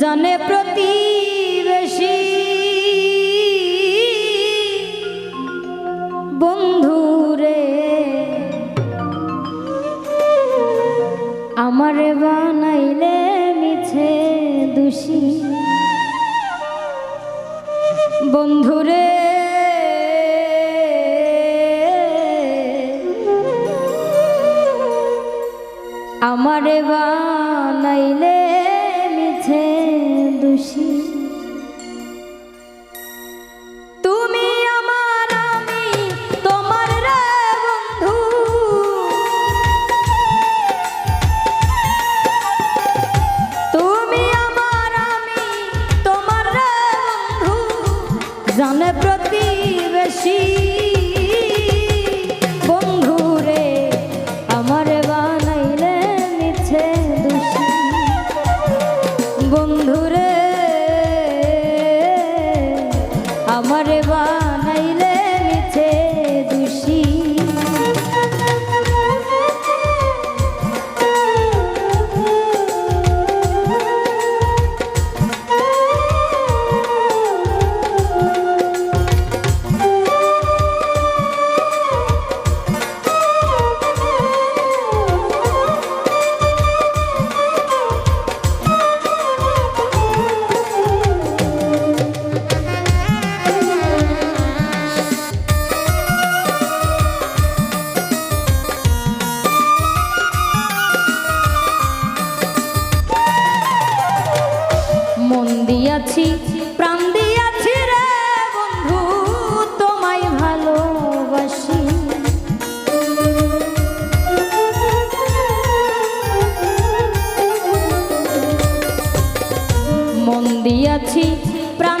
জনে প্রতিবেশী। বন্ধুরে আমারে বানাইলে মিছে দোষী। বন্ধুরে আমারে বানাইলে 心。বানাইলে মন দিয়াছি প্রাণ দিয়াছি রে বন্ধু তোমায় ভালোবাসি। মন দিয়াছি প্রাণ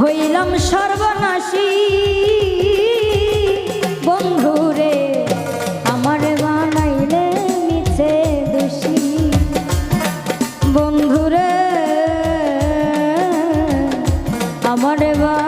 হইলাম সর্বনাশী। বন্ধুরে আমার বানাইলে মিছে দোষী। বন্ধুরে আমার বা